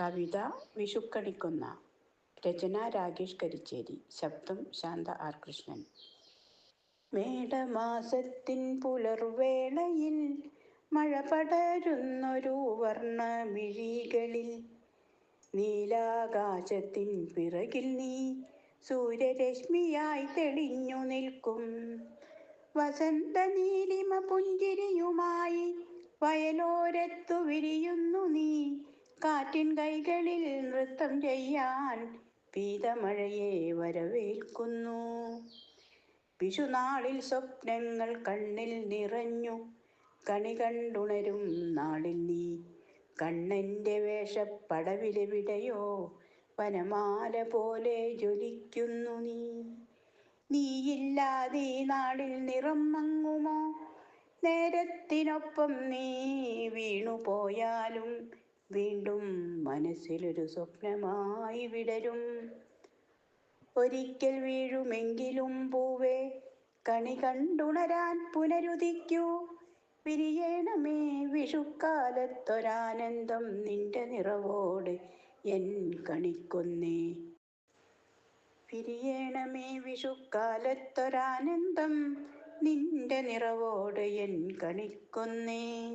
കവിത വിഷുക്കണിക്കുന്ന രചന രാകേഷ് കരിച്ചേരി. ശബ്ദം ശാന്ത ആർ കൃഷ്ണൻ. മേടമാസത്തിൻ പുലർവേളയിൽ മഴ പടരുന്നൊരു വർണമിഴികളിൽ നീലാകാശത്തിൻ പിറകിൽ നീ സൂര്യരശ്മിയായി തെളിഞ്ഞു നിൽക്കും. വസന്ത നീലിമ പുഞ്ചിരിയുമായി വയലോരത്തു വിരിയുന്നു നീ. കാറ്റിൻ കൈകളിൽ നൃത്തം ചെയ്യാൻ പീതമഴയെ വരവേൽക്കുന്നു. വിഷുനാളിൽ സ്വപ്നങ്ങൾ കണ്ണിൽ നിറഞ്ഞു. കണി കണ്ടുണരും നാളിൽ നീ. കണ്ണന്റെ വേഷപ്പടവിലെവിടെയോ വനമാല പോലെ ജ്വലിക്കുന്നു നീ. നീയില്ലാതെ നാളിൽ നിറം മങ്ങുമോ? നേരത്തിനൊപ്പം നീ വീണു പോയാലും വീണ്ടും മനസ്സിലൊരു സ്വപ്നമായി വിടരും. ഒരിക്കൽ വീഴുമെങ്കിലും പൂവേ കണി കണ്ടുണരാൻ പുനരുദിക്കൂ. വിരിയണമേ വിഷുക്കാലത്തൊരാനന്ദം നിന്റെ നിറവോട് എൻ കണിക്കൊന്നേ. വിരിയണമേ വിഷുക്കാലത്തൊരാനന്ദം നിന്റെ നിറവോട് എൻ കണിക്കൊന്നേ.